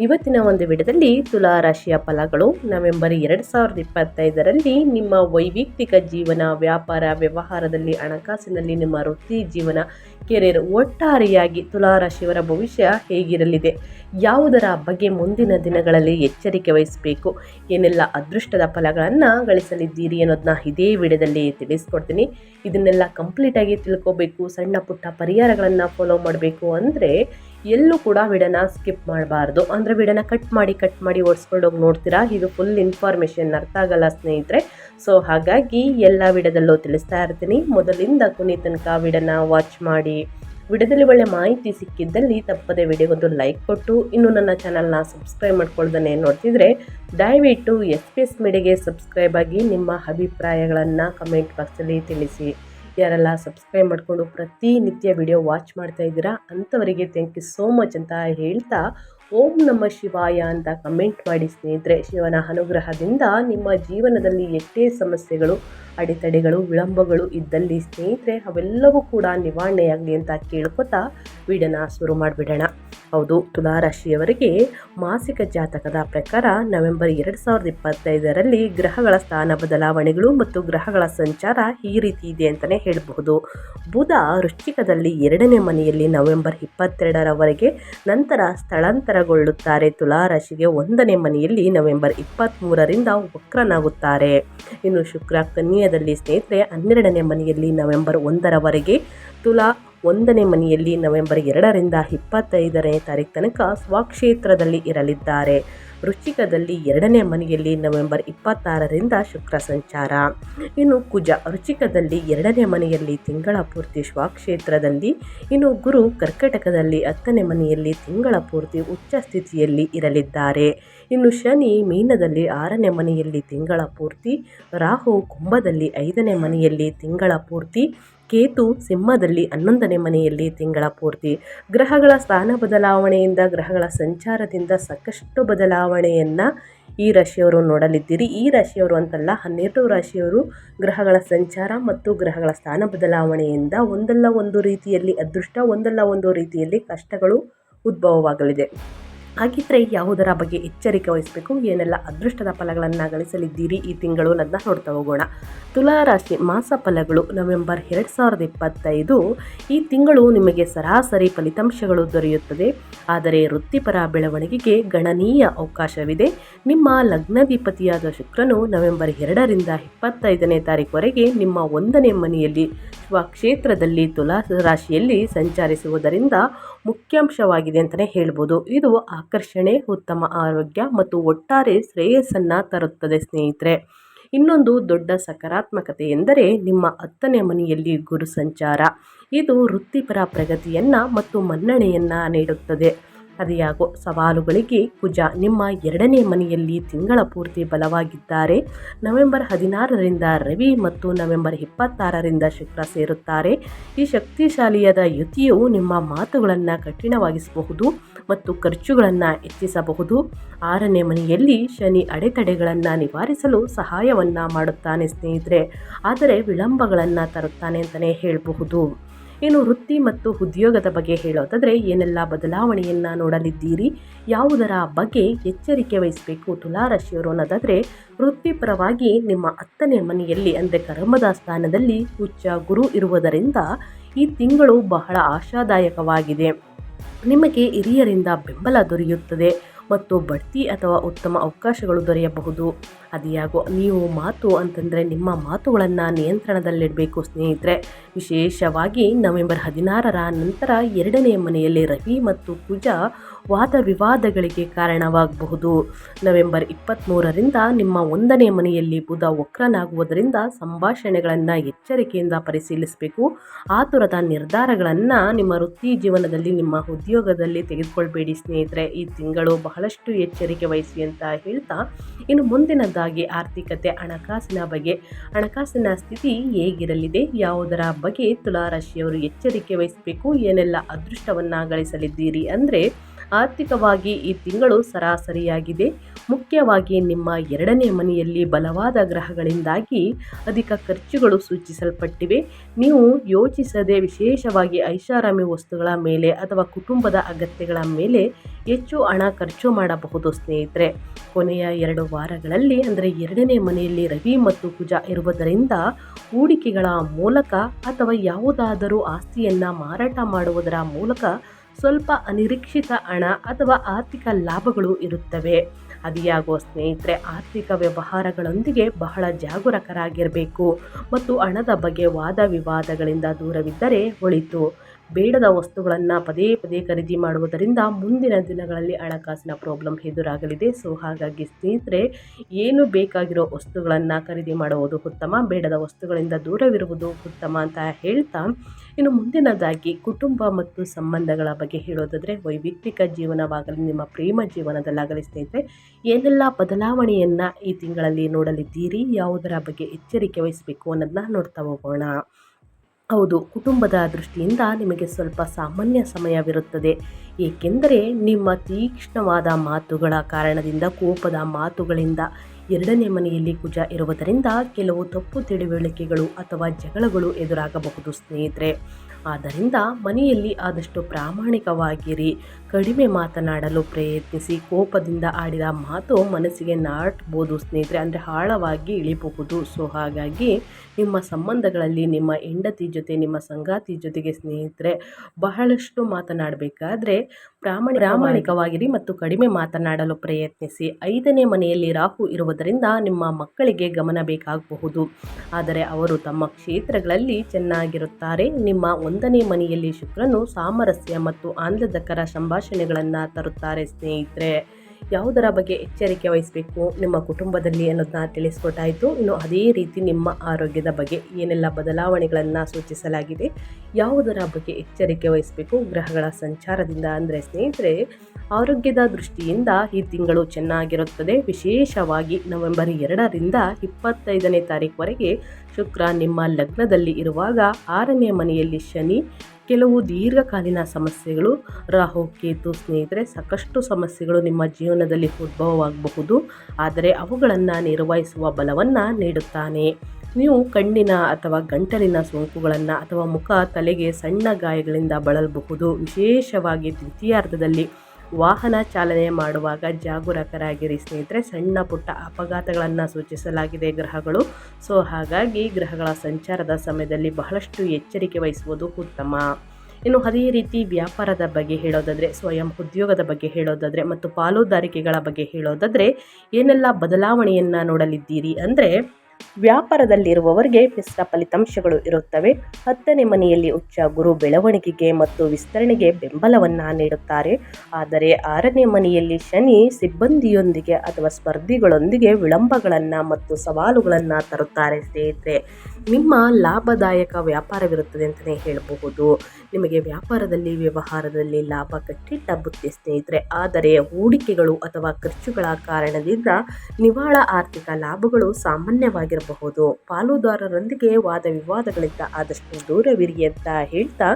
ಇವತ್ತಿನ ಒಂದು ವಿಡಿಯೋದಲ್ಲಿ ತುಲಾ ರಾಶಿಯ ಫಲಗಳು. ನವೆಂಬರ್ ಎರಡು ಸಾವಿರದ ಇಪ್ಪತ್ತೈದರಲ್ಲಿ ನಿಮ್ಮ ವೈಯಕ್ತಿಕ ಜೀವನ, ವ್ಯಾಪಾರ, ವ್ಯವಹಾರದಲ್ಲಿ ಹಣಕಾಸಿನಲ್ಲಿ ನಿಮ್ಮ ವೃತ್ತಿ ಜೀವನ ಕೆರಿಯರ್ ಒಟ್ಟಾರೆಯಾಗಿ ತುಲಾ ರಾಶಿಯವರ ಭವಿಷ್ಯ ಹೇಗಿರಲಿದೆ? ಯಾವುದರ ಬಗ್ಗೆ ಮುಂದಿನ ದಿನಗಳಲ್ಲಿ ಎಚ್ಚರಿಕೆ ವಹಿಸಬೇಕು? ಏನೆಲ್ಲ ಅದೃಷ್ಟದ ಫಲಗಳನ್ನು ಗಳಿಸಲಿದ್ದೀರಿ ಅನ್ನೋದನ್ನ ಇದೇ ವಿಡಿಯೋದಲ್ಲಿ ತಿಳಿಸ್ಕೊಡ್ತೀನಿ. ಇದನ್ನೆಲ್ಲ ಕಂಪ್ಲೀಟಾಗಿ ತಿಳ್ಕೊಬೇಕು. ಸಣ್ಣ ಪುಟ್ಟ ಪರಿಹಾರಗಳನ್ನು ಫಾಲೋ ಮಾಡಬೇಕು ಅಂದರೆ ಎಲ್ಲೂ ಕೂಡ ವಿಡನ ಸ್ಕಿಪ್ ಮಾಡಬಾರ್ದು. ಅಂದರೆ ವಿಡನ ಕಟ್ ಮಾಡಿ ಕಟ್ ಮಾಡಿ ಓಡಿಸ್ಕೊಂಡು ಹೋಗಿ ನೋಡ್ತೀರಾ? ಇದು ಫುಲ್ ಇನ್ಫಾರ್ಮೇಷನ್ ಅರ್ಥ ಆಗಲ್ಲ ಸ್ನೇಹಿತರೆ. ಸೊ ಹಾಗಾಗಿ ಎಲ್ಲ ವಿಡದಲ್ಲೂ ತಿಳಿಸ್ತಾ ಇರ್ತೀನಿ. ಮೊದಲಿಂದ ಕೊನೆ ತನಕ ವಿಡನ ವಾಚ್ ಮಾಡಿ, ವಿಡದಲ್ಲಿ ಒಳ್ಳೆ ಮಾಹಿತಿ ಸಿಕ್ಕಿದ್ದಲ್ಲಿ ತಪ್ಪದೆ ವಿಡಿಯೋಗೊಂದು ಲೈಕ್ ಕೊಟ್ಟು, ಇನ್ನು ನನ್ನ ಚಾನಲ್ನ ಸಬ್ಸ್ಕ್ರೈಬ್ ಮಾಡ್ಕೊಳ್ದೇ ನೋಡ್ತಿದ್ರೆ, ದಯವಿಟ್ಟು ಎಸ್ ಪಿ ಎಸ್ ಮೀಡಿಯಾಗೆ ಸಬ್ಸ್ಕ್ರೈಬ್ ಆಗಿ ನಿಮ್ಮ ಅಭಿಪ್ರಾಯಗಳನ್ನು ಕಮೆಂಟ್ ಬಾಕ್ಸಲ್ಲಿ ತಿಳಿಸಿ. ಯಾರೆಲ್ಲ ಸಬ್ಸ್ಕ್ರೈಬ್ ಮಾಡಿಕೊಂಡು ಪ್ರತಿನಿತ್ಯ ವಿಡಿಯೋ ವಾಚ್ ಮಾಡ್ತಾ ಇದ್ದೀರಾ, ಅಂಥವರಿಗೆ ಥ್ಯಾಂಕ್ ಯು ಸೋ ಮಚ್ ಅಂತ ಹೇಳ್ತಾ ಓಂ ನಮ್ಮ ಶಿವಾಯ ಅಂತ ಕಮೆಂಟ್ ಮಾಡಿ ಸ್ನೇಹಿತರೆ, ಶಿವನ ಅನುಗ್ರಹದಿಂದ ನಿಮ್ಮ ಜೀವನದಲ್ಲಿ ಎಷ್ಟೇ ಸಮಸ್ಯೆಗಳು, ಅಡೆತಡೆಗಳು, ವಿಳಂಬಗಳು ಇದ್ದಲ್ಲಿ ಸ್ನೇಹಿತರೆ, ಅವೆಲ್ಲವೂ ಕೂಡ ನಿವಾರಣೆಯಾಗಲಿ ಅಂತ ಕೇಳ್ಕೊತಾ ವಿಡನ ಶುರು ಮಾಡಿಬಿಡೋಣ. ಹೌದು, ತುಲಾರಾಶಿಯವರಿಗೆ ಮಾಸಿಕ ಜಾತಕದ ಪ್ರಕಾರ ನವೆಂಬರ್ ಎರಡು ಸಾವಿರದ ಇಪ್ಪತ್ತೈದರಲ್ಲಿ ಗ್ರಹಗಳ ಸ್ಥಾನ ಬದಲಾವಣೆಗಳು ಮತ್ತು ಗ್ರಹಗಳ ಸಂಚಾರ ಈ ರೀತಿ ಇದೆ ಅಂತಲೇ ಹೇಳಬಹುದು. ಬುಧ ವೃಶ್ಚಿಕದಲ್ಲಿ ಎರಡನೇ ಮನೆಯಲ್ಲಿ ನವೆಂಬರ್ ಇಪ್ಪತ್ತೆರಡರವರೆಗೆ ನಂತರ ಸ್ಥಳಾಂತರಗೊಳ್ಳುತ್ತಾರೆ ತುಲಾರಾಶಿಗೆ ಒಂದನೇ ಮನೆಯಲ್ಲಿ ನವೆಂಬರ್ ಇಪ್ಪತ್ತ್ಮೂರರಿಂದ ವಕ್ರನಾಗುತ್ತಾರೆ. ಇನ್ನು ಶುಕ್ರ ಕನ್ಯದಲ್ಲಿ ಸ್ನೇಹಿತರೆ, ಹನ್ನೆರಡನೇ ಮನೆಯಲ್ಲಿ ನವೆಂಬರ್ ಒಂದರವರೆಗೆ ತುಲಾ ಒಂದನೇ ಮನೆಯಲ್ಲಿ ನವೆಂಬರ್ ಎರಡರಿಂದ ಇಪ್ಪತ್ತೈದನೇ ತಾರೀಕು ತನಕ ಸ್ವಕ್ಷೇತ್ರದಲ್ಲಿ ಇರಲಿದ್ದಾರೆ. ವೃಶ್ಚಿಕದಲ್ಲಿ ಎರಡನೇ ಮನೆಯಲ್ಲಿ ನವೆಂಬರ್ ಇಪ್ಪತ್ತಾರರಿಂದ ಶುಕ್ರ ಸಂಚಾರ. ಇನ್ನು ಕುಜ ವೃಶ್ಚಿಕದಲ್ಲಿ ಎರಡನೇ ಮನೆಯಲ್ಲಿ ತಿಂಗಳ ಪೂರ್ತಿ ಸ್ವಕ್ಷೇತ್ರದಲ್ಲಿ, ಇನ್ನು ಗುರು ಕರ್ಕಟಕದಲ್ಲಿ ಹತ್ತನೇ ಮನೆಯಲ್ಲಿ ತಿಂಗಳ ಪೂರ್ತಿ ಉಚ್ಚ ಸ್ಥಿತಿಯಲ್ಲಿ ಇರಲಿದ್ದಾರೆ. ಇನ್ನು ಶನಿ ಮೀನದಲ್ಲಿ ಆರನೇ ಮನೆಯಲ್ಲಿ ತಿಂಗಳ ಪೂರ್ತಿ, ರಾಹು ಕುಂಭದಲ್ಲಿ ಐದನೇ ಮನೆಯಲ್ಲಿ ತಿಂಗಳ ಪೂರ್ತಿ ಕೇತು ಸಿಂಹದಲ್ಲಿ ಹನ್ನೊಂದನೇ ಮನೆಯಲ್ಲಿ ತಿಂಗಳ ಪೂರ್ತಿ. ಗ್ರಹಗಳ ಸ್ಥಾನ ಬದಲಾವಣೆಯಿಂದ ಗ್ರಹಗಳ ಸಂಚಾರದಿಂದ ಸಾಕಷ್ಟು ಬದಲಾವಣೆಯನ್ನು ಈ ರಾಶಿಯವರು ನೋಡಲಿದ್ದೀರಿ. ಈ ರಾಶಿಯವರು ಅಂತಲ್ಲ, ಹನ್ನೆರಡು ರಾಶಿಯವರು ಗ್ರಹಗಳ ಸಂಚಾರ ಮತ್ತು ಗ್ರಹಗಳ ಸ್ಥಾನ ಬದಲಾವಣೆಯಿಂದ ಒಂದಲ್ಲ ಒಂದು ರೀತಿಯಲ್ಲಿ ಅದೃಷ್ಟ, ಒಂದಲ್ಲ ಒಂದು ರೀತಿಯಲ್ಲಿ ಕಷ್ಟಗಳು ಉದ್ಭವವಾಗಲಿದೆ. ಹಾಗಿದ್ರೆ ಯಾವುದರ ಬಗ್ಗೆ ಎಚ್ಚರಿಕೆ ವಹಿಸಬೇಕು? ಏನೆಲ್ಲ ಅದೃಷ್ಟದ ಫಲಗಳನ್ನು ಗಳಿಸಲಿದ್ದೀರಿ ಈ ತಿಂಗಳು ಅನ್ನೋದನ್ನ ನೋಡ್ತಾ ಹೋಗೋಣ. ತುಲಾರಾಶಿ ಮಾಸ ಫಲಗಳು ನವೆಂಬರ್ ಎರಡು ಸಾವಿರದ ಇಪ್ಪತ್ತೈದು. ಈ ತಿಂಗಳು ನಿಮಗೆ ಸರಾಸರಿ ಫಲಿತಾಂಶಗಳು ದೊರೆಯುತ್ತದೆ. ಆದರೆ ವೃತ್ತಿಪರ ಬೆಳವಣಿಗೆಗೆ ಗಣನೀಯ ಅವಕಾಶವಿದೆ. ನಿಮ್ಮ ಲಗ್ನಾಧಿಪತಿಯಾದ ಶುಕ್ರನು ನವೆಂಬರ್ ಎರಡರಿಂದ ಇಪ್ಪತ್ತೈದನೇ ತಾರೀಕುವರೆಗೆ ನಿಮ್ಮ ಒಂದನೇ ಮನೆಯಲ್ಲಿ ಸ್ವಕ್ಷೇತ್ರದಲ್ಲಿ ತುಲಾ ರಾಶಿಯಲ್ಲಿ ಸಂಚರಿಸುವುದರಿಂದ ಮುಖ್ಯಾಂಶವಾಗಿದೆ ಅಂತಲೇ ಹೇಳ್ಬೋದು. ಇದು ಆಕರ್ಷಣೆ, ಉತ್ತಮ ಆರೋಗ್ಯ ಮತ್ತು ಒಟ್ಟಾರೆ ಶ್ರೇಯಸ್ಸನ್ನು ತರುತ್ತದೆ ಸ್ನೇಹಿತರೆ. ಇನ್ನೊಂದು ದೊಡ್ಡ ಸಕಾರಾತ್ಮಕತೆ ಎಂದರೆ ನಿಮ್ಮ ಹತ್ತನೇ ಮನೆಯಲ್ಲಿ ಗುರು ಸಂಚಾರ. ಇದು ವೃತ್ತಿಪರ ಪ್ರಗತಿಯನ್ನು ಮತ್ತು ಮನ್ನಣೆಯನ್ನು ನೀಡುತ್ತದೆ. ಅದಿಯಾಗೋ ಸವಾಲುಗಳಿಗೆ ಕುಜ ನಿಮ್ಮ ಎರಡನೇ ಮನೆಯಲ್ಲಿ ತಿಂಗಳ ಪೂರ್ತಿ ಬಲವಾಗಿದ್ದಾರೆ. ನವೆಂಬರ್ ಹದಿನಾರರಿಂದ ರವಿ ಮತ್ತು ನವೆಂಬರ್ ಇಪ್ಪತ್ತಾರರಿಂದ ಶುಕ್ರ ಸೇರುತ್ತಾರೆ. ಈ ಶಕ್ತಿಶಾಲಿಯಾದ ಯುತಿಯು ನಿಮ್ಮ ಮಾತುಗಳನ್ನು ಕಠಿಣವಾಗಿಸಬಹುದು ಮತ್ತು ಖರ್ಚುಗಳನ್ನು ಹೆಚ್ಚಿಸಬಹುದು. ಆರನೇ ಮನೆಯಲ್ಲಿ ಶನಿ ಅಡೆತಡೆಗಳನ್ನು ನಿವಾರಿಸಲು ಸಹಾಯವನ್ನು ಮಾಡುತ್ತಾನೆ ಸ್ನೇಹಿತರೆ, ಆದರೆ ವಿಳಂಬಗಳನ್ನು ತರುತ್ತಾನೆ ಅಂತಲೇ ಹೇಳಬಹುದು. ಇನ್ನು ವೃತ್ತಿ ಮತ್ತು ಉದ್ಯೋಗದ ಬಗ್ಗೆ ಹೇಳೋದಾದರೆ ಏನೆಲ್ಲ ಬದಲಾವಣೆಯನ್ನು ನೋಡಲಿದ್ದೀರಿ? ಯಾವುದರ ಬಗ್ಗೆ ಎಚ್ಚರಿಕೆ ವಹಿಸಬೇಕು? ತುಲಾರಾಶಿಯವರು ಅನ್ನೋದಾದರೆ ವೃತ್ತಿಪರವಾಗಿ ನಿಮ್ಮ ಹತ್ತನೇ ಮನೆಯಲ್ಲಿ ಅಂದರೆ ಕರ್ಮದ ಸ್ಥಾನದಲ್ಲಿ ಉಚ್ಚ ಗುರು ಇರುವುದರಿಂದ ಈ ತಿಂಗಳು ಬಹಳ ಆಶಾದಾಯಕವಾಗಿದೆ. ನಿಮಗೆ ಹಿರಿಯರಿಂದ ಬೆಂಬಲ ದೊರೆಯುತ್ತದೆ. ಮತ್ತು ಬಡ್ತಿ ಅಥವಾ ಉತ್ತಮ ಅವಕಾಶಗಳು ದೊರೆಯಬಹುದು. ಅದಿಯಾಗೋ ನೀವು ಮಾತು ಅಂತಂದರೆ ನಿಮ್ಮ ಮಾತುಗಳನ್ನು ನಿಯಂತ್ರಣದಲ್ಲಿಡಬೇಕು ಸ್ನೇಹಿತರೆ. ವಿಶೇಷವಾಗಿ ನವೆಂಬರ್ ಹದಿನಾರರ ನಂತರ ಎರಡನೇ ಮನೆಯಲ್ಲಿ ರವಿ ಮತ್ತು ಕುಜ ವಾದ ವಿವಾದಗಳಿಗೆ ಕಾರಣವಾಗಬಹುದು. ನವೆಂಬರ್ ಇಪ್ಪತ್ತ್ಮೂರರಿಂದ ನಿಮ್ಮ ಒಂದನೇ ಮನೆಯಲ್ಲಿ ಬುಧ ವಕ್ರನಾಗುವುದರಿಂದ ಸಂಭಾಷಣೆಗಳನ್ನು ಎಚ್ಚರಿಕೆಯಿಂದ ಪರಿಶೀಲಿಸಬೇಕು. ಆತುರದ ನಿರ್ಧಾರಗಳನ್ನು ನಿಮ್ಮ ವೃತ್ತಿ ಜೀವನದಲ್ಲಿ, ನಿಮ್ಮ ಉದ್ಯೋಗದಲ್ಲಿ ತೆಗೆದುಕೊಳ್ಬೇಡಿ ಸ್ನೇಹಿತರೆ. ಈ ತಿಂಗಳು ಬಹಳಷ್ಟು ಎಚ್ಚರಿಕೆ ವಹಿಸಿ ಅಂತ ಹೇಳ್ತಾ, ಇನ್ನು ಮುಂದಿನದಾಗಿ ಆರ್ಥಿಕತೆ, ಹಣಕಾಸಿನ ಬಗ್ಗೆ, ಹಣಕಾಸಿನ ಸ್ಥಿತಿ ಹೇಗಿರಲಿದೆ, ಯಾವುದರ ಬಗ್ಗೆ ತುಲಾರಾಶಿಯವರು ಎಚ್ಚರಿಕೆ ವಹಿಸಬೇಕು, ಏನೆಲ್ಲ ಅದೃಷ್ಟವನ್ನು ಗಳಿಸಲಿದ್ದೀರಿ ಅಂದರೆ ಆರ್ಥಿಕವಾಗಿ ಈ ತಿಂಗಳು ಸರಾಸರಿಯಾಗಿದೆ. ಮುಖ್ಯವಾಗಿ ನಿಮ್ಮ ಎರಡನೇ ಮನೆಯಲ್ಲಿ ಬಲವಾದ ಗ್ರಹಗಳಿಂದಾಗಿ ಅಧಿಕ ಖರ್ಚುಗಳು ಸೂಚಿಸಲ್ಪಟ್ಟಿವೆ. ನೀವು ಯೋಚಿಸದೆ ವಿಶೇಷವಾಗಿ ಐಷಾರಾಮಿ ವಸ್ತುಗಳ ಮೇಲೆ ಅಥವಾ ಕುಟುಂಬದ ಅಗತ್ಯಗಳ ಮೇಲೆ ಹೆಚ್ಚು ಹಣ ಖರ್ಚು ಮಾಡಬಹುದು ಸ್ನೇಹಿತರೆ. ಕೊನೆಯ ಎರಡು ವಾರಗಳಲ್ಲಿ, ಅಂದರೆ ಎರಡನೇ ಮನೆಯಲ್ಲಿ ರವಿ ಮತ್ತು ಕುಜ ಇರುವುದರಿಂದ ಹೂಡಿಕೆಗಳ ಮೂಲಕ ಅಥವಾ ಯಾವುದಾದರೂ ಆಸ್ತಿಯನ್ನು ಮಾರಾಟ ಮಾಡುವುದರ ಮೂಲಕ ಸ್ವಲ್ಪ ಅನಿರೀಕ್ಷಿತ ಹಣ ಅಥವಾ ಆರ್ಥಿಕ ಲಾಭಗಳು ಇರುತ್ತವೆ. ಅದಿಯಾಗೋ ಸ್ನೇಹಿತರೆ, ಆರ್ಥಿಕ ವ್ಯವಹಾರಗಳೊಂದಿಗೆ ಬಹಳ ಜಾಗರೂಕರಾಗಿರಬೇಕು. ಮತ್ತು ಹಣದ ಬಗ್ಗೆ ವಾದ ವಿವಾದಗಳಿಂದ ದೂರವಿದ್ದರೆ ಒಳಿತು. ಬೇಡದ ವಸ್ತುಗಳನ್ನು ಪದೇ ಪದೇ ಖರೀದಿ ಮಾಡುವುದರಿಂದ ಮುಂದಿನ ದಿನಗಳಲ್ಲಿ ಹಣಕಾಸಿನ ಪ್ರಾಬ್ಲಮ್ ಎದುರಾಗಲಿದೆ. ಸೊ ಹಾಗಾಗಿ ಸ್ನೇಹಿತರೆ, ಏನು ಬೇಕಾಗಿರೋ ವಸ್ತುಗಳನ್ನು ಖರೀದಿ ಮಾಡುವುದು ಉತ್ತಮ, ಬೇಡದ ವಸ್ತುಗಳಿಂದ ದೂರವಿರುವುದು ಉತ್ತಮ ಅಂತ ಹೇಳ್ತಾ, ಇನ್ನು ಮುಂದಿನದಾಗಿ ಕುಟುಂಬ ಮತ್ತು ಸಂಬಂಧಗಳ ಬಗ್ಗೆ ಹೇಳೋದಾದರೆ ವೈಯಕ್ತಿಕ ಜೀವನವಾಗಲಿ, ನಿಮ್ಮ ಪ್ರೇಮ ಜೀವನದಲ್ಲಾಗಲಿ ಸ್ನೇಹಿತರೆ, ಏನೆಲ್ಲ ಬದಲಾವಣೆಯನ್ನು ಈ ತಿಂಗಳಲ್ಲಿ ನೋಡಲಿದ್ದೀರಿ, ಯಾವುದರ ಬಗ್ಗೆ ಎಚ್ಚರಿಕೆ ವಹಿಸಬೇಕು ಅನ್ನೋದನ್ನ ನೋಡ್ತಾ ಹೋಗೋಣ. ಹೌದು, ಕುಟುಂಬದ ದೃಷ್ಟಿಯಿಂದ ನಿಮಗೆ ಸ್ವಲ್ಪ ಸಾಮಾನ್ಯ ಸಮಯವಿರುತ್ತದೆ. ಏಕೆಂದರೆ ನಿಮ್ಮ ತೀಕ್ಷ್ಣವಾದ ಮಾತುಗಳ ಕಾರಣದಿಂದ, ಕೋಪದ ಮಾತುಗಳಿಂದ ಎರಡನೇ ಮನೆಯಲ್ಲಿ ಕುಜ ಇರುವುದರಿಂದ ಕೆಲವು ತಪ್ಪು ತಿಳುವಳಿಕೆಗಳು ಅಥವಾ ಜಗಳಗಳು ಎದುರಾಗಬಹುದು ಸ್ನೇಹಿತರೆ. ಆದ್ದರಿಂದ ಮನೆಯಲ್ಲಿ ಆದಷ್ಟು ಪ್ರಾಮಾಣಿಕವಾಗಿರಿ. ಕಡಿಮೆ ಮಾತನಾಡಲು ಪ್ರಯತ್ನಿಸಿ. ಕೋಪದಿಂದ ಆಡಿದ ಮಾತು ಮನಸ್ಸಿಗೆ ನಾಟ್ಬೋದು. ಸ್ನೇಹಿತರೆ, ಅಂದರೆ ಆಳವಾಗಿ ಇಳಿಬಹುದು ಸೊ ಹಾಗಾಗಿ ನಿಮ್ಮ ಸಂಬಂಧಗಳಲ್ಲಿ, ನಿಮ್ಮ ಹೆಂಡತಿ ಜೊತೆ, ನಿಮ್ಮ ಸಂಗಾತಿ ಜೊತೆಗೆ ಸ್ನೇಹಿತರೆ, ಬಹಳಷ್ಟು ಮಾತನಾಡಬೇಕಾದ್ರೆ ಪ್ರಾಮಾಣಿ, ಪ್ರಾಮಾಣಿಕವಾಗಿರಿ ಮತ್ತು ಕಡಿಮೆ ಮಾತನಾಡಲು ಪ್ರಯತ್ನಿಸಿ. ಐದನೇ ಮನೆಯಲ್ಲಿ ರಾಹು ಇರುವುದರಿಂದ ನಿಮ್ಮ ಮಕ್ಕಳಿಗೆ ಗಮನ ಬೇಕಾಗಬಹುದು. ಆದರೆ ಅವರು ತಮ್ಮ ಕ್ಷೇತ್ರಗಳಲ್ಲಿ ಚೆನ್ನಾಗಿರುತ್ತಾರೆ. ನಿಮ್ಮ ಒಂದನೇ ಮನೆಯಲ್ಲಿ ಶುಕ್ರನು ಸಾಮರಸ್ಯ ಮತ್ತು ಆನಂದಕರ ಸಂಭಾಷಣೆಗಳನ್ನು ತರುತ್ತಾರೆ ಸ್ನೇಹಿತರೆ. ಯಾವುದರ ಬಗ್ಗೆ ಎಚ್ಚರಿಕೆ ವಹಿಸಬೇಕು, ನಿಮ್ಮ ಕುಟುಂಬದಲ್ಲಿ ಅನ್ನೋದನ್ನ ತಿಳಿಸ್ಕೊಟ್ಟಾಯಿತು. ಇನ್ನು ಅದೇ ರೀತಿ ನಿಮ್ಮ ಆರೋಗ್ಯದ ಬಗ್ಗೆ ಏನೆಲ್ಲ ಬದಲಾವಣೆಗಳನ್ನು ಸೂಚಿಸಲಾಗಿದೆ, ಯಾವುದರ ಬಗ್ಗೆ ಎಚ್ಚರಿಕೆ ವಹಿಸಬೇಕು, ಗ್ರಹಗಳ ಸಂಚಾರದಿಂದ ಅಂದರೆ ಸ್ನೇಹಿತರೆ, ಆರೋಗ್ಯದ ದೃಷ್ಟಿಯಿಂದ ಈ ತಿಂಗಳು ಚೆನ್ನಾಗಿರುತ್ತದೆ. ವಿಶೇಷವಾಗಿ ನವೆಂಬರ್ ಎರಡರಿಂದ ಇಪ್ಪತ್ತೈದನೇ ತಾರೀಕುವರೆಗೆ ಶುಕ್ರ ನಿಮ್ಮ ಲಗ್ನದಲ್ಲಿ ಇರುವಾಗ ಆರನೇ ಮನೆಯಲ್ಲಿ ಶನಿ ಕೆಲವು ದೀರ್ಘಕಾಲೀನ ಸಮಸ್ಯೆಗಳು, ರಾಹು, ಕೇತು, ಸ್ನೇಹಿತರೆ, ಸಾಕಷ್ಟು ಸಮಸ್ಯೆಗಳು ನಿಮ್ಮ ಜೀವನದಲ್ಲಿ ಉದ್ಭವವಾಗಬಹುದು. ಆದರೆ ಅವುಗಳನ್ನು ನಿರ್ವಹಿಸುವ ಬಲವನ್ನು ನೀಡುತ್ತಾನೆ. ನೀವು ಕಣ್ಣಿನ ಅಥವಾ ಗಂಟಲಿನ ಸೋಂಕುಗಳನ್ನು ಅಥವಾ ಮುಖ, ತಲೆಗೆ ಸಣ್ಣ ಗಾಯಗಳಿಂದ ಬಳಲಬಹುದು. ವಿಶೇಷವಾಗಿ ದ್ವಿತೀಯಾರ್ಧದಲ್ಲಿ ವಾಹನ ಚಾಲನೆ ಮಾಡುವಾಗ ಜಾಗರೂಕರಾಗಿರಿ ಸ್ನೇಹಿತರೆ. ಸಣ್ಣ ಪುಟ್ಟ ಅಪಘಾತಗಳನ್ನು ಸೂಚಿಸಲಾಗಿದೆ ಗ್ರಹಗಳು. ಸೊ, ಹಾಗಾಗಿ ಗ್ರಹಗಳ ಸಂಚಾರದ ಸಮಯದಲ್ಲಿ ಬಹಳಷ್ಟು ಎಚ್ಚರಿಕೆ ವಹಿಸುವುದು ಉತ್ತಮ. ಇನ್ನು ಅದೇ ರೀತಿ ವ್ಯಾಪಾರದ ಬಗ್ಗೆ ಹೇಳೋದಾದರೆ, ಸ್ವಯಂ ಉದ್ಯೋಗದ ಬಗ್ಗೆ ಹೇಳೋದಾದರೆ ಮತ್ತು ಪಾಲುದಾರಿಕೆಗಳ ಬಗ್ಗೆ ಹೇಳೋದಾದರೆ, ಏನೆಲ್ಲ ಬದಲಾವಣೆಯನ್ನು ನೋಡಲಿದ್ದೀರಿ ಅಂದರೆ ವ್ಯಾಪಾರದಲ್ಲಿರುವವರಿಗೆ ಮಿಶ್ರ ಫಲಿತಾಂಶಗಳು ಇರುತ್ತವೆ. ಹತ್ತನೇ ಮನೆಯಲ್ಲಿ ಉಚ್ಚ ಗುರು ಬೆಳವಣಿಗೆಗೆ ಮತ್ತು ವಿಸ್ತರಣೆಗೆ ಬೆಂಬಲವನ್ನು ನೀಡುತ್ತಾರೆ. ಆದರೆ ಆರನೇ ಮನೆಯಲ್ಲಿ ಶನಿ ಸಿಬ್ಬಂದಿಯೊಂದಿಗೆ ಅಥವಾ ಸ್ಪರ್ಧಿಗಳೊಂದಿಗೆ ವಿಳಂಬಗಳನ್ನು ಮತ್ತು ಸವಾಲುಗಳನ್ನು ತರುತ್ತಾರೆ ಸ್ನೇಹಿತರೆ. ನಿಮ್ಮ ಲಾಭದಾಯಕ ವ್ಯಾಪಾರವಿರುತ್ತದೆ ಅಂತಲೇ ಹೇಳಬಹುದು. ನಿಮಗೆ ವ್ಯಾಪಾರದಲ್ಲಿ, ವ್ಯವಹಾರದಲ್ಲಿ ಲಾಭ ಕಟ್ಟಿಟ್ಟ ಬುತ್ತಿ ಸ್ನೇಹಿತರೆ. ಆದರೆ ಹೂಡಿಕೆಗಳು ಅಥವಾ ಖರ್ಚುಗಳ ಕಾರಣದಿಂದ ನಿವಾಳ ಆರ್ಥಿಕ ಲಾಭಗಳು ಸಾಮಾನ್ಯವಾಗಿರಬಹುದು ಪಾಲುದಾರರೊಂದಿಗೆ ವಾದ ವಿವಾದಗಳಿಂದ ಆದಷ್ಟು ದೂರವಿರಿ ಅಂತ ಹೇಳ್ತಾ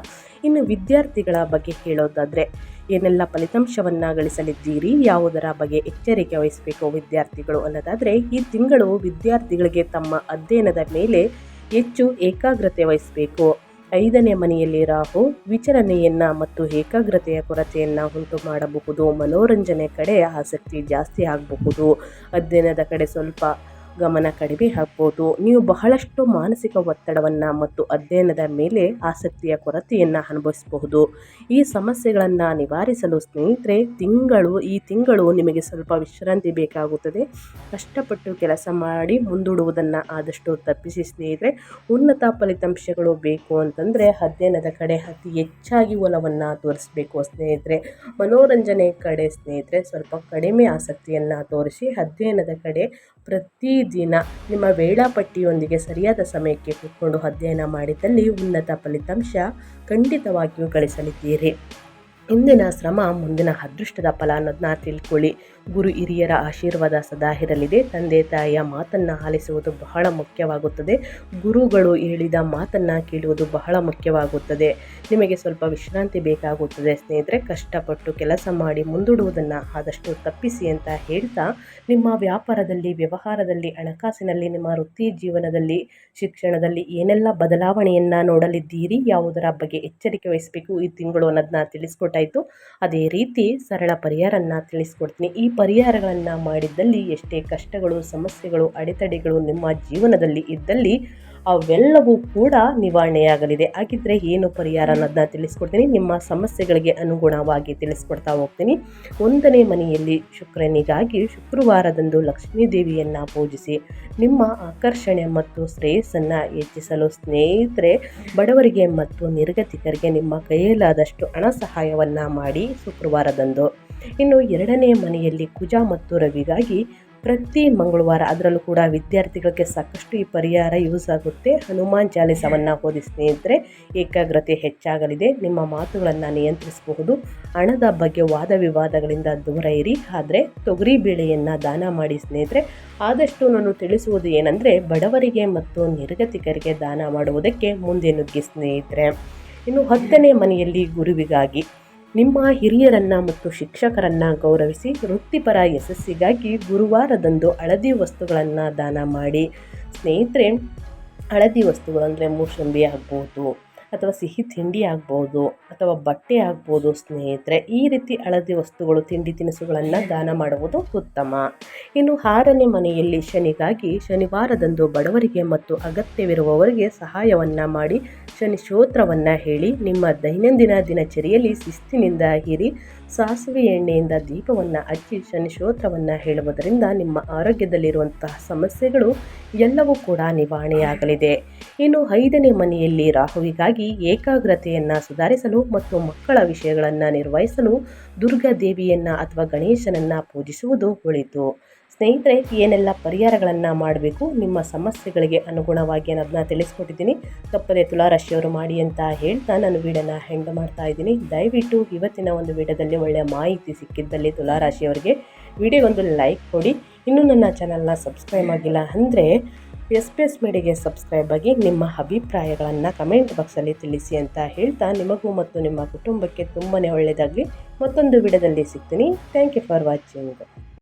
ಇನ್ನು ವಿದ್ಯಾರ್ಥಿಗಳ ಬಗ್ಗೆ ಹೇಳೋದಾದರೆ, ಏನೆಲ್ಲ ಫಲಿತಾಂಶವನ್ನು ಗಳಿಸಲಿದ್ದೀರಿ? ಯಾವುದರ ಬಗ್ಗೆ ಎಚ್ಚರಿಕೆ ವಹಿಸಬೇಕು ವಿದ್ಯಾರ್ಥಿಗಳು ಅನ್ನೋದಾದರೆ, ಈ ತಿಂಗಳು ವಿದ್ಯಾರ್ಥಿಗಳಿಗೆ ತಮ್ಮ ಅಧ್ಯಯನದ ಮೇಲೆ ಹೆಚ್ಚು ಏಕಾಗ್ರತೆ ವಹಿಸಬೇಕು. ಐದನೇ ಮನೆಯಲ್ಲಿ ರಾಹು ವಿಚಲನೆಯನ್ನು ಮತ್ತು ಏಕಾಗ್ರತೆಯ ಕೊರತೆಯನ್ನು ಉಂಟು ಮಾಡಬಹುದು. ಮನೋರಂಜನೆ ಕಡೆ ಆಸಕ್ತಿ ಜಾಸ್ತಿ ಆಗಬಹುದು. ಅಧ್ಯಯನದ ಕಡೆ ಸ್ವಲ್ಪ ಗಮನ ಕಡಿಮೆ ಆಗ್ಬೋದು. ನೀವು ಬಹಳಷ್ಟು ಮಾನಸಿಕ ಒತ್ತಡವನ್ನು ಮತ್ತು ಅಧ್ಯಯನದ ಮೇಲೆ ಆಸಕ್ತಿಯ ಕೊರತೆಯನ್ನು ಅನುಭವಿಸಬಹುದು. ಈ ಸಮಸ್ಯೆಗಳನ್ನು ನಿವಾರಿಸಲು ಸ್ನೇಹಿತರೆ, ತಿಂಗಳು, ಈ ತಿಂಗಳು ನಿಮಗೆ ಸ್ವಲ್ಪ ವಿಶ್ರಾಂತಿ ಬೇಕಾಗುತ್ತದೆ. ಕಷ್ಟಪಟ್ಟು ಕೆಲಸ ಮಾಡಿ ಮುಂದೂಡುವುದನ್ನು ಆದಷ್ಟು ತಪ್ಪಿಸಿ ಸ್ನೇಹಿತರೆ. ಉನ್ನತ ಫಲಿತಾಂಶಗಳು ಬೇಕು ಅಂತಂದರೆ ಅಧ್ಯಯನದ ಕಡೆ ಅತಿ ಹೆಚ್ಚಾಗಿ ಒಲವನ್ನು ತೋರಿಸಬೇಕು ಸ್ನೇಹಿತರೆ. ಮನೋರಂಜನೆ ಕಡೆ ಸ್ನೇಹಿತರೆ ಸ್ವಲ್ಪ ಕಡಿಮೆ ಆಸಕ್ತಿಯನ್ನು ತೋರಿಸಿ ಅಧ್ಯಯನದ ಕಡೆ ಪ್ರತಿದಿನ ನಿಮ್ಮ ವೇಳಾಪಟ್ಟಿಯೊಂದಿಗೆ ಸರಿಯಾದ ಸಮಯಕ್ಕೆ ಕೂತ್ಕೊಂಡು ಅಧ್ಯಯನ ಮಾಡಿದಲ್ಲಿ ಉನ್ನತ ಫಲಿತಾಂಶ ಖಂಡಿತವಾಗಿಯೂ ಗಳಿಸಲಿದ್ದೀರಿ. ಇಂದಿನ ಶ್ರಮ, ಮುಂದಿನ ಅದೃಷ್ಟದ ಫಲ ಅನ್ನೋದನ್ನ ತಿಳ್ಕೊಳ್ಳಿ. ಗುರು ಹಿರಿಯರ ಆಶೀರ್ವಾದ ಸದಾ ಇರಲಿದೆ. ತಂದೆ ತಾಯಿಯ ಮಾತನ್ನು ಆಲಿಸುವುದು ಬಹಳ ಮುಖ್ಯವಾಗುತ್ತದೆ. ಗುರುಗಳು ಹೇಳಿದ ಮಾತನ್ನು ಕೇಳುವುದು ಬಹಳ ಮುಖ್ಯವಾಗುತ್ತದೆ. ನಿಮಗೆ ಸ್ವಲ್ಪ ವಿಶ್ರಾಂತಿ ಬೇಕಾಗುತ್ತದೆ ಸ್ನೇಹಿತರೆ. ಕಷ್ಟಪಟ್ಟು ಕೆಲಸ ಮಾಡಿ ಮುಂದೂಡುವುದನ್ನು ಆದಷ್ಟು ತಪ್ಪಿಸಿ ಅಂತ ಹೇಳ್ತಾ, ನಿಮ್ಮ ವ್ಯಾಪಾರದಲ್ಲಿ, ವ್ಯವಹಾರದಲ್ಲಿ, ಹಣಕಾಸಿನಲ್ಲಿ, ನಿಮ್ಮ ವೃತ್ತಿ ಜೀವನದಲ್ಲಿ, ಶಿಕ್ಷಣದಲ್ಲಿ ಏನೆಲ್ಲ ಬದಲಾವಣೆಯನ್ನು ನೋಡಲಿದ್ದೀರಿ, ಯಾವುದರ ಬಗ್ಗೆ ಎಚ್ಚರಿಕೆ ವಹಿಸಬೇಕು ಈ ತಿಂಗಳು ಅನ್ನೋದನ್ನ ತಿಳಿಸ್ಕೊಟ್ಟಾಯಿತು. ಅದೇ ರೀತಿ ಸರಳ ಪರಿಹಾರನ ತಿಳಿಸ್ಕೊಡ್ತೀನಿ. ಈ ಪರಿಹಾರಗಳನ್ನು ಮಾಡಿದ್ದಲ್ಲಿ ಎಷ್ಟೇ ಕಷ್ಟಗಳು, ಸಮಸ್ಯೆಗಳು, ಅಡೆತಡೆಗಳು ನಿಮ್ಮ ಜೀವನದಲ್ಲಿ ಇದ್ದಲ್ಲಿ ಅವೆಲ್ಲವೂ ಕೂಡ ನಿವಾರಣೆಯಾಗಲಿದೆ. ಹಾಗಿದ್ರೆ ಏನು ಪರಿಹಾರ ಅನ್ನೋದನ್ನ ತಿಳಿಸ್ಕೊಡ್ತೀನಿ. ನಿಮ್ಮ ಸಮಸ್ಯೆಗಳಿಗೆ ಅನುಗುಣವಾಗಿ ತಿಳಿಸ್ಕೊಡ್ತಾ ಹೋಗ್ತೀನಿ. ಒಂದನೇ ಮನೆಯಲ್ಲಿ ಶುಕ್ರನಿಗಾಗಿ ಶುಕ್ರವಾರದಂದು ಲಕ್ಷ್ಮೀ ದೇವಿಯನ್ನು ಪೂಜಿಸಿ, ನಿಮ್ಮ ಆಕರ್ಷಣೆ ಮತ್ತು ಶ್ರೇಯಸ್ಸನ್ನು ಹೆಚ್ಚಿಸಲು ಸ್ನೇಹಿತರೆ, ಬಡವರಿಗೆ ಮತ್ತು ನಿರ್ಗತಿಕರಿಗೆ ನಿಮ್ಮ ಕೈಯಲ್ಲಾದಷ್ಟು ಹಣ ಸಹಾಯವನ್ನು ಮಾಡಿ ಶುಕ್ರವಾರದಂದು. ಇನ್ನು ಎರಡನೇ ಮನೆಯಲ್ಲಿ ಕುಜ ಮತ್ತು ರವಿಗಾಗಿ ಪ್ರತಿ ಮಂಗಳವಾರ ಅದರಲ್ಲೂ ಕೂಡ ವಿದ್ಯಾರ್ಥಿಗಳಿಗೆ ಸಾಕಷ್ಟು ಈ ಪರಿಹಾರ ಯೂಸ್ ಆಗುತ್ತೆ. ಹನುಮಾನ್ ಚಾಲಿಸವನ್ನು ಓದಿ ಸ್ನೇಹಿತರೆ, ಏಕಾಗ್ರತೆ ಹೆಚ್ಚಾಗಲಿದೆ. ನಿಮ್ಮ ಮಾತುಗಳನ್ನು ನಿಯಂತ್ರಿಸಬಹುದು. ಹಣದ ಬಗ್ಗೆ ವಾದ ವಿವಾದಗಳಿಂದ ದೂರ ಇರಿ. ಆದರೆ ತೊಗರಿ ಬೇಳೆಯನ್ನು ದಾನ ಮಾಡಿ ಸ್ನೇಹಿತರೆ, ಆದಷ್ಟು ನಾನು ತಿಳಿಸುವುದು ಏನಂದರೆ, ಬಡವರಿಗೆ ಮತ್ತು ನಿರ್ಗತಿಕರಿಗೆ ದಾನ ಮಾಡುವುದಕ್ಕೆ ಮುಂದೆ ನುಗ್ಗಿ ಸ್ನೇಹಿತರೆ. ಇನ್ನು ಹತ್ತನೇ ಮನೆಯಲ್ಲಿ ಗುರುವಿಗಾಗಿ ನಿಮ್ಮ ಹಿರಿಯರನ್ನು ಮತ್ತು ಶಿಕ್ಷಕರನ್ನು ಗೌರವಿಸಿ ವೃತ್ತಿಪರ ಯಶಸ್ಸಿಗಾಗಿ ಗುರುವಾರದಂದು ಹಳದಿ ವಸ್ತುಗಳನ್ನು ದಾನ ಮಾಡಿ. ಸ್ನೇಹಿತರೆ, ಹಳದಿ ವಸ್ತುಗಳು ಅಂದರೆ ಮೂಸಂಬಿ ಆಗ್ಬೋದು. ಅಥವಾ ಸಿಹಿ ತಿಂಡಿ ಆಗ್ಬೋದು ಅಥವಾ ಬಟ್ಟೆ ಆಗ್ಬೋದು ಸ್ನೇಹಿತರೆ, ಈ ರೀತಿ ಹಳದಿ ವಸ್ತುಗಳು, ತಿಂಡಿ ತಿನಿಸುಗಳನ್ನು ದಾನ ಮಾಡುವುದು ಉತ್ತಮ. ಇನ್ನು ಆರನೇ ಮನೆಯಲ್ಲಿ ಶನಿಗಾಗಿ ಶನಿವಾರದಂದು ಬಡವರಿಗೆ ಮತ್ತು ಅಗತ್ಯವಿರುವವರಿಗೆ ಸಹಾಯವನ್ನು ಮಾಡಿ ಶನಿ ಸ್ತೋತ್ರವನ್ನು ಹೇಳಿ, ನಿಮ್ಮ ದೈನಂದಿನ ದಿನಚರಿಯಲ್ಲಿ ಶಿಸ್ತಿನಿಂದ ಹೀರಿ ಸಾಸಿವೆ ಎಣ್ಣೆಯಿಂದ ದೀಪವನ್ನು ಹಚ್ಚಿ ಶನಿ ಸ್ತೋತ್ರವನ್ನು ಹೇಳುವುದರಿಂದ ನಿಮ್ಮ ಆರೋಗ್ಯದಲ್ಲಿರುವಂತಹ ಸಮಸ್ಯೆಗಳು ಎಲ್ಲವೂ ಕೂಡ ನಿವಾರಣೆಯಾಗಲಿದೆ. ಇನ್ನು ಐದನೇ ಮನೆಯಲ್ಲಿ ರಾಹುವಿಗಾಗಿ ಏಕಾಗ್ರತೆಯನ್ನು ಸುಧಾರಿಸಲು ಮತ್ತು ಮಕ್ಕಳ ವಿಷಯಗಳನ್ನು ನಿರ್ವಹಿಸಲು ದುರ್ಗಾ ದೇವಿಯನ್ನು ಅಥವಾ ಗಣೇಶನನ್ನು ಪೂಜಿಸುವುದು ಒಳಿತು. ಸ್ನೇಹಿತರೆ, ಏನೆಲ್ಲ ಪರಿಹಾರಗಳನ್ನು ಮಾಡಬೇಕು, ನಿಮ್ಮ ಸಮಸ್ಯೆಗಳಿಗೆ ಅನುಗುಣವಾಗಿ ಅನ್ನೋದನ್ನ ತಿಳಿಸ್ಕೊಟ್ಟಿದ್ದೀನಿ. ತಪ್ಪದೆ ತುಲಾರಾಶಿಯವರು ಮಾಡಿ ಅಂತ ಹೇಳ್ತಾ ನಾನು ವೀಡಿಯೋನ ಹೆಂಡ್ ಮಾಡ್ತಾ ಇದ್ದೀನಿ. ದಯವಿಟ್ಟು ಇವತ್ತಿನ ಒಂದು ವಿಡಿಯೋದಲ್ಲಿ ಒಳ್ಳೆಯ ಮಾಹಿತಿ ಸಿಕ್ಕಿದ್ದಲ್ಲಿ ತುಲಾರಾಶಿಯವರಿಗೆ, ವಿಡಿಯೋಗೊಂದು ಲೈಕ್ ಕೊಡಿ. ಇನ್ನೂ ನನ್ನ ಚಾನಲ್ನ ಸಬ್ಸ್ಕ್ರೈಬ್ ಆಗಿಲ್ಲ ಅಂದರೆ ಎಸ್ ಪಿ ಎಸ್ ಮೀಡಿಗೆ ಸಬ್ಸ್ಕ್ರೈಬ್ ಆಗಿ ನಿಮ್ಮ ಅಭಿಪ್ರಾಯಗಳನ್ನು ಕಮೆಂಟ್ ಬಾಕ್ಸಲ್ಲಿ ತಿಳಿಸಿ ಅಂತ ಹೇಳ್ತಾ ನಿಮಗೂ ಮತ್ತು ನಿಮ್ಮ ಕುಟುಂಬಕ್ಕೆ ತುಂಬಾ ಒಳ್ಳೆಯದಾಗಲಿ ಮತ್ತೊಂದು ವಿಡಿಯೋದಲ್ಲಿ ಸಿಗ್ತೀನಿ. Thank you for watching